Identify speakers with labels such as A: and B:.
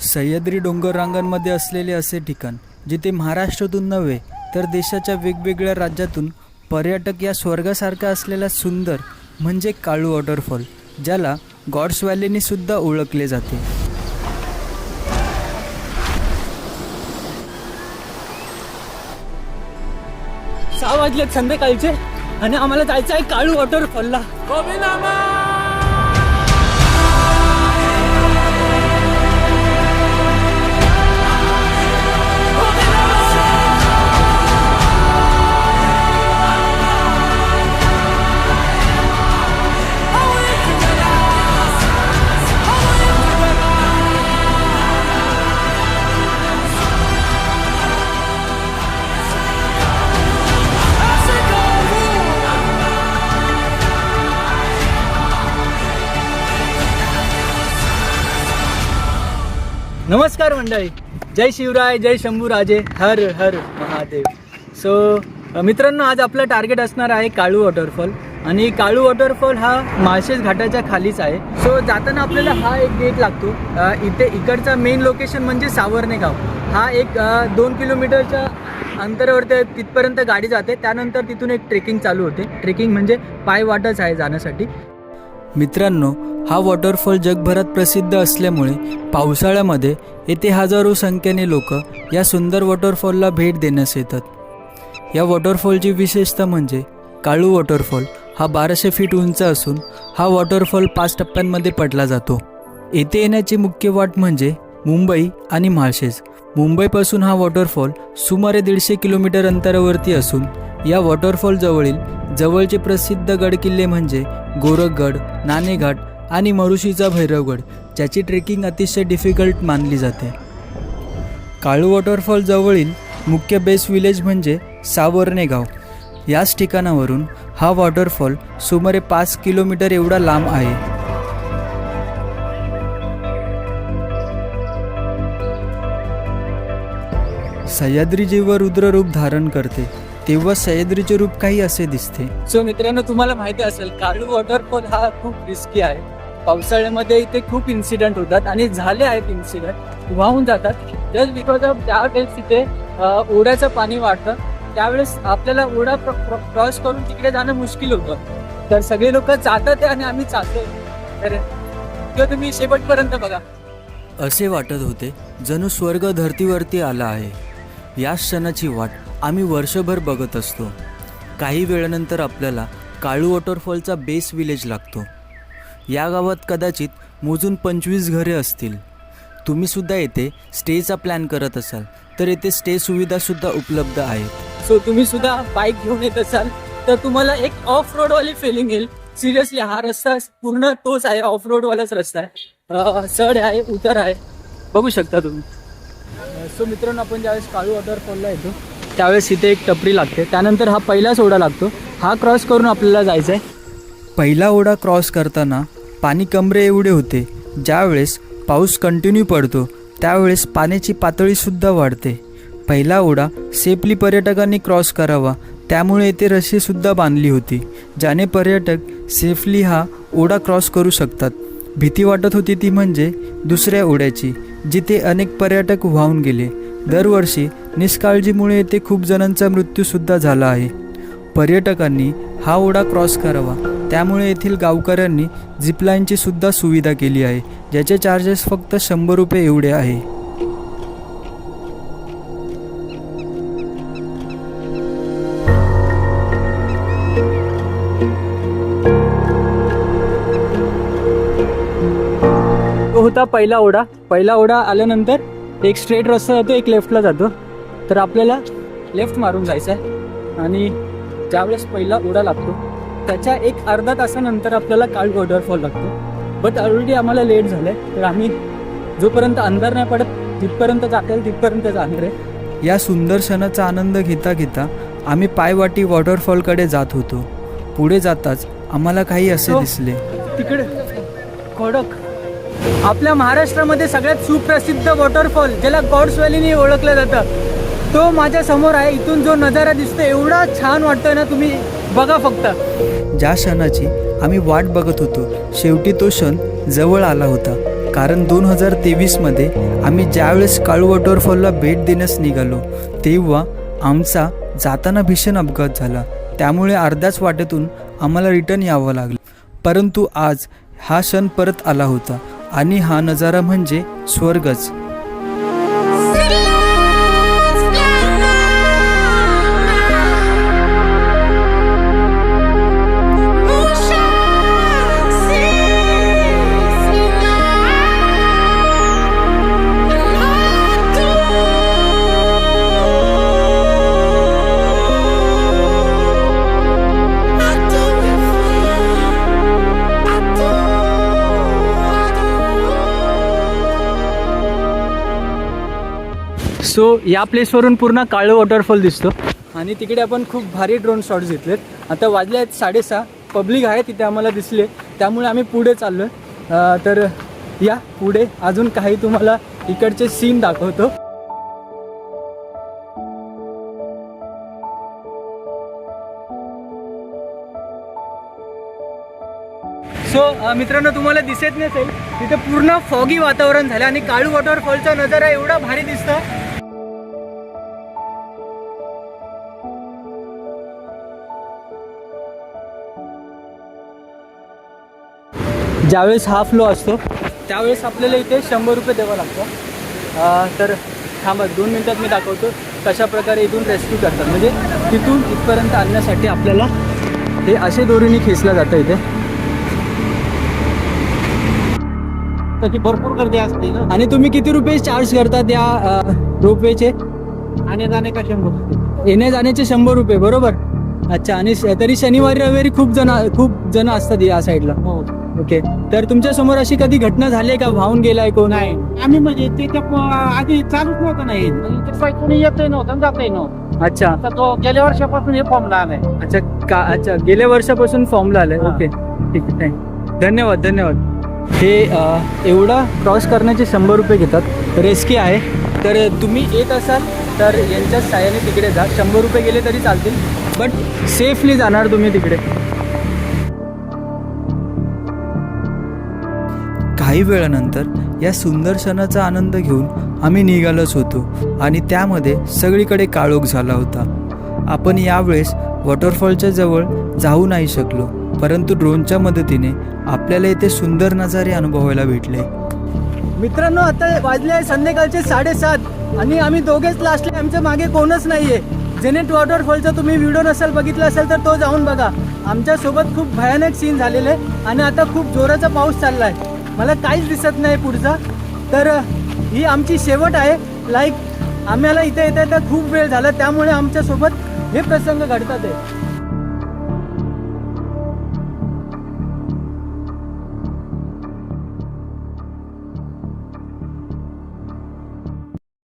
A: सह्याद्री डोंगर रांगांमध्ये असलेले असे ठिकाण जिथे महाराष्ट्रातून नव्हे तर देशाच्या वेगवेगळ्या राज्यातून पर्यटक या स्वर्गासारखा असलेला सुंदर म्हणजे काळू वॉटरफॉल ज्याला गॉड्स व्हॅलीने सुद्धा ओळखले जाते.
B: सहा वाजलेत संध्याकाळचे आणि आम्हाला जायचं आहे काळू वॉटरफॉलला. नमस्कार मंडळी. जय शिवराय जय शंभूराजे हर हर महादेव. सो मित्रांनो आज आपलं टार्गेट असणार आहे काळू वॉटरफॉल आणि काळू वॉटरफॉल हा माळशेज घाटाच्या खालीच आहे. सो जाताना आपल्याला हा एक गेट लागतो. इथे इकडचा मेन लोकेशन म्हणजे सावर्णे गाव हा एक दोन किलोमीटरच्या अंतरावरती तिथपर्यंत गाडी जाते. त्यानंतर तिथून एक ट्रेकिंग चालू होते. ट्रेकिंग म्हणजे पाय वाटच आहे जाण्यासाठी.
A: मित्रांनो हा वॉटरफॉल जगभरात प्रसिद्ध असल्यामुळे पावसाळ्यामध्ये येथे हजारो संख्येने लोक या सुंदर वॉटरफॉलला भेट देण्यास येतात. या वॉटरफॉलची विशेषता म्हणजे काळू वॉटरफॉल हा बाराशे फीट उंच असून हा वॉटरफॉल पाच टप्प्यांमध्ये पडला जातो. येथे येण्याची मुख्य वाट म्हणजे मुंबई आणि माळशेज. मुंबईपासून हा वॉटरफॉल सुमारे दीडशे किलोमीटर अंतरावरती असून या वॉटरफॉल जवळील जवळचे प्रसिद्ध गडकिल्ले म्हणजे गोरखगड नाणेघाट आणि मरुशीचा भैरवगड ज्याची ट्रेकिंग अतिशय डिफिकल्ट मानली जाते. काळू वॉटरफॉल जवळील मुख्य बेस विलेज म्हणजे सावर्णे गाव. याच ठिकाणावरून हा वॉटरफॉल सुमारे पाच किलोमीटर एवढा लांब आहे. सह्याद्री जीव रुद्ररूप धारण करते. तेव्हा सह्याद्रीचे रूप काही असे दिसते.
B: सो मित्रांनो तुम्हाला माहिती असेल काळू वॉटरफॉल हा खूप रिस्की आहे. पावसाळ्यामध्ये इथे खूप इन्सिडेंट होतात आणि झाले आहेत इन्सिडेंट वाहून जातात. जस्ट बिकॉज ऑफ त्यावेळेस तिथे ओढ्याचं पाणी वाढतं त्यावेळेस आपल्याला ओढा क्रॉस करून तिकडे जाणं मुश्किल होतं. तर सगळे लोक जातात आहे आणि आम्ही जातोय तर किंवा तुम्ही शेवटपर्यंत बघा.
A: असे वाटत होते जणू स्वर्ग धर्तीवरती आला आहे. या क्षणाची वाट आम्ही वर्षभर बघत असतो. काही वेळानंतर आपल्याला काळू वॉटरफॉलचा बेस विलेज लागतो. या गावात कदाचित मोजून पंचवीस घरे असतील. तुम्ही सुद्धा येथे स्टेचा प्लॅन करत असाल तर येथे स्टे सुविधासुद्धा उपलब्ध आहेत.
B: सो तुम्ही सुद्धा बाईक घेऊन येत असाल तर तुम्हाला एक ऑफ रोड वाली फिलिंग येईल. सिरियसली हा रस्ता पूर्ण तोच आहे ऑफ रोड वालाच रस्ता आहे. चढ आहे उतर आहे. बघू शकता तुम्ही. सो मित्रांनो आपण ज्यावेळेस काळू वॉटरफॉलला येतो त्यावेळेस इथे एक टपरी लागते. त्यानंतर हा पहिलाच ओढा लागतो. हा क्रॉस करून आपल्याला जायचं आहे
A: पहिला ओढा क्रॉस करताना पाणी कमरे एवढे होते ज्यावेळेस पाऊस कंटिन्यू पडतो त्यावेळेस पाण्याची पातळीसुद्धा वाढते. पहिला ओढा सेफली पर्यटकांनी क्रॉस करावा त्यामुळे येथे रशीसुद्धा बांधली होती ज्याने पर्यटक सेफली हा ओढा क्रॉस करू शकतात. भीती वाटत होती ती म्हणजे दुसऱ्या ओढ्याची जिथे अनेक पर्यटक वाहून गेले. दरवर्षी निष्काळजीमुळे येथे खूप जणांचा मृत्यूसुद्धा झाला आहे. पर्यटकांनी हा ओढा क्रॉस करावा. त्यामुळे येथील गावकऱ्यांनी झिपलाईनची सुद्धा सुविधा केली आहे ज्याचे चार्जेस फक्त शंभर रुपये एवढे आहे.
B: तो होता पहिला ओढा. पहिला ओढा आल्यानंतर एक स्ट्रेट रस्ता जातो एक लेफ्टला जातो. तर आपल्याला लेफ्ट मारून जायचं आहे आणि ज्यावेळेस पहिला ओढा लागतो त्याच्या एक अर्धा तासानंतर आपल्याला काळ वॉटरफॉल लागतो. बट ऑलरेडी आम्हाला लेट झालं आहे तर आम्ही जोपर्यंत अंधार नाही पडत तिथपर्यंत जाता येईल तिथपर्यंत जाणार आहे.
A: या सुंदर क्षणाचा आनंद घेता घेता आम्ही पायवाटी वॉटरफॉलकडे जात होतो. पुढे जाताच आम्हाला काही असे
B: हो.
A: दिसले.
B: तिकडे. कडक. आपल्या महाराष्ट्रामध्ये सगळ्यात सुप्रसिद्ध वॉटरफॉल ज्याला गॉड्स व्हॅलीने ओळखलं जातं तो माझ्यासमोर आहे. इथून जो नजारा दिसतो एवढा छान वाटतोय ना तुम्ही बघा फक्त.
A: ज्या क्षणाची आम्ही वाट बघत होतो शेवटी तो क्षण जवळ आला होता. कारण दोन हजार तेवीसमध्ये आम्ही ज्यावेळेस काळू वॉटरफॉलला भेट देण्यास निघालो तेव्हा आमचा जाताना भीषण अपघात झाला. त्यामुळे अर्ध्याच वाटेतून आम्हाला रिटर्न यावं लागलं. परंतु आज हा क्षण परत आला होता. आणि हा नजारा म्हणजे स्वर्गच.
B: सो या प्लेसवरून पूर्ण काळं वॉटरफॉल दिसतो. आणि तिकडे आपण खूप भारी ड्रोन शॉट्स घेतलेत. आता वाजले आहेत साडेसहा. पब्लिक आहे तिथे आम्हाला दिसले. त्यामुळे आम्ही पुढे चाललो आहे तर या पुढे. अजून काही तुम्हाला इकडचे सीन दाखवतो. सो मित्रांनो तुम्हाला दिसत नसेल. तिथे पूर्ण फॉगी वातावरण झालं आणि काळू वॉटरफॉलचा नजारा एवढा भारी दिसतो. ज्यावेळेस हा फ्लो असतो त्यावेळेस आपल्याला इथे शंभर रुपये द्यावं लागतं. तर थांबा दोन मिनटात मी दाखवतो कशा प्रकारे इथून रेस्क्यू करतात. म्हणजे तिथून इथपर्यंत आणण्यासाठी आपल्याला हे असे दोरीने खेचलं जातं इथे.
C: तशी भरपूर गर्दी असते ना?
B: आणि तुम्ही किती रुपये चार्ज करतात या रोपवेचे?
C: आणि जाणे का शंभर
B: येण्या जाण्याचे शंभर रुपये बरोबर? अच्छा आणि तरी शनिवारी रविवारी खूप जण खूप जण असतात या साईडला
C: हो.
B: ओके. तर तुमच्यासमोर अशी कधी घटना झाली आहे का? वाहून गेलाय कोण
C: नाही. आम्ही म्हणजे प- आधी चालूच नव्हतं नाही म्हणजे ते कोणी येतही नव्हतं आणि जातही नव्हतं.
B: अच्छा.
C: आता तो गेल्या वर्षापासून हे फॉर्मला आलाय.
B: अच्छा का अच्छा. गेल्या वर्षापासून फॉर्मला आलाय.
C: हा.
B: ओके. ठीक आहे धन्यवाद धन्यवाद. हे अ, एवढा क्रॉस करण्याचे शंभर रुपये घेतात. रेस्की आहे. तर तुम्ही येत असाल तर यांच्या साह्याने तिकडे जा. शंभर रुपये गेले तरी चालतील. बट सेफली जाणार तुम्ही तिकडे.
A: काही वेळानंतर या सुंदर क्षणाचा आनंद घेऊन आम्ही निघालोच होतो आणि त्यामध्ये सगळीकडे काळोख झाला होता. आपण यावेळेस वॉटरफॉलच्या जवळ जाऊ नाही शकलो परंतु ड्रोनच्या मदतीने आपल्याला येथे सुंदर नजारे अनुभवायला भेटले.
B: मित्रांनो आता वाजले आहे संध्याकाळचे साडेसात आणि आम्ही दोघेच लास्टले. आमच्या मागे कोणच नाहीये. जेनेट वॉटरफॉलचा तुम्ही व्हिडिओ नसेल बघितला असेल तर तो जाऊन बघा. आमच्यासोबत खूप भयानक सीन झालेले आणि आता खूप जोराचा पाऊस चाललाय. मला काहीच दिसत नाही पुढचा. तर ही आमची शेवट आहे. लाईक आम्हाला इथे येता येता खूप वेळ झाला. त्यामुळे आमच्यासोबत हे प्रसंग घडतात आहे.